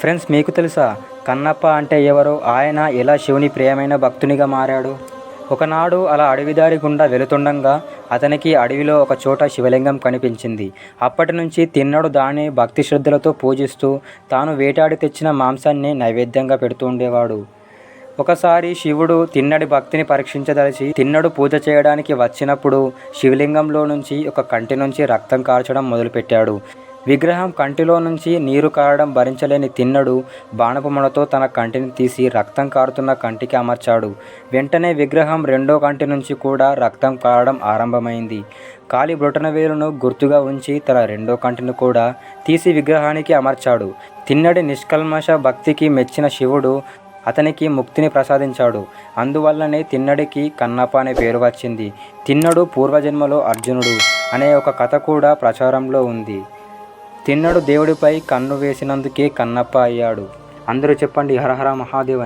Friends మీకు తెలుసా? కన్నప్ప అంటే ఎవరు? ఆయన ఎలా శివుని ప్రియమైన భక్తునిగా మారాడు? ఒకనాడు అలా అడవిదారి గుండా వెళుతుండగా అతనికి అడవిలో ఒక చోట శివలింగం కనిపించింది. అప్పటి నుంచి తిన్నడు దాన్ని భక్తి శ్రద్ధలతో పూజిస్తూ తాను వేటాడి తెచ్చిన మాంసాన్ని నైవేద్యంగా పెడుతూ ఉండేవాడు. ఒకసారి శివుడు తిన్నడి భక్తిని పరీక్షించదలిచి తిన్నడు పూజ చేయడానికి వచ్చినప్పుడు శివలింగంలో నుంచి ఒక కంటి నుంచి రక్తం కార్చడం మొదలుపెట్టాడు. విగ్రహం కంటిలో నుంచి నీరు కారడం భరించలేని తిన్నడు బాణపు మొనతో తన కంటిని తీసి రక్తం కారుతున్న కంటికి అమర్చాడు. వెంటనే విగ్రహం రెండో కంటి నుంచి కూడా రక్తం కారడం ఆరంభమైంది. కాలి బ్రొటనవేలును గుర్తుగా ఉంచి తన రెండో కంటిని కూడా తీసి విగ్రహానికి అమర్చాడు. తిన్నడి నిష్కల్మష భక్తికి మెచ్చిన శివుడు అతనికి ముక్తిని ప్రసాదించాడు. అందువల్లనే తిన్నడికి కన్నప్ప అనే పేరు వచ్చింది. తిన్నడు పూర్వజన్మలో అర్జునుడు అనే ఒక కథ కూడా ప్రచారంలో ఉంది. తిన్నడు దేవుడిపై కన్ను వేసినందుకే కన్నప్ప అయ్యాడు. అందరూ చెప్పండి హరహర మహాదేవ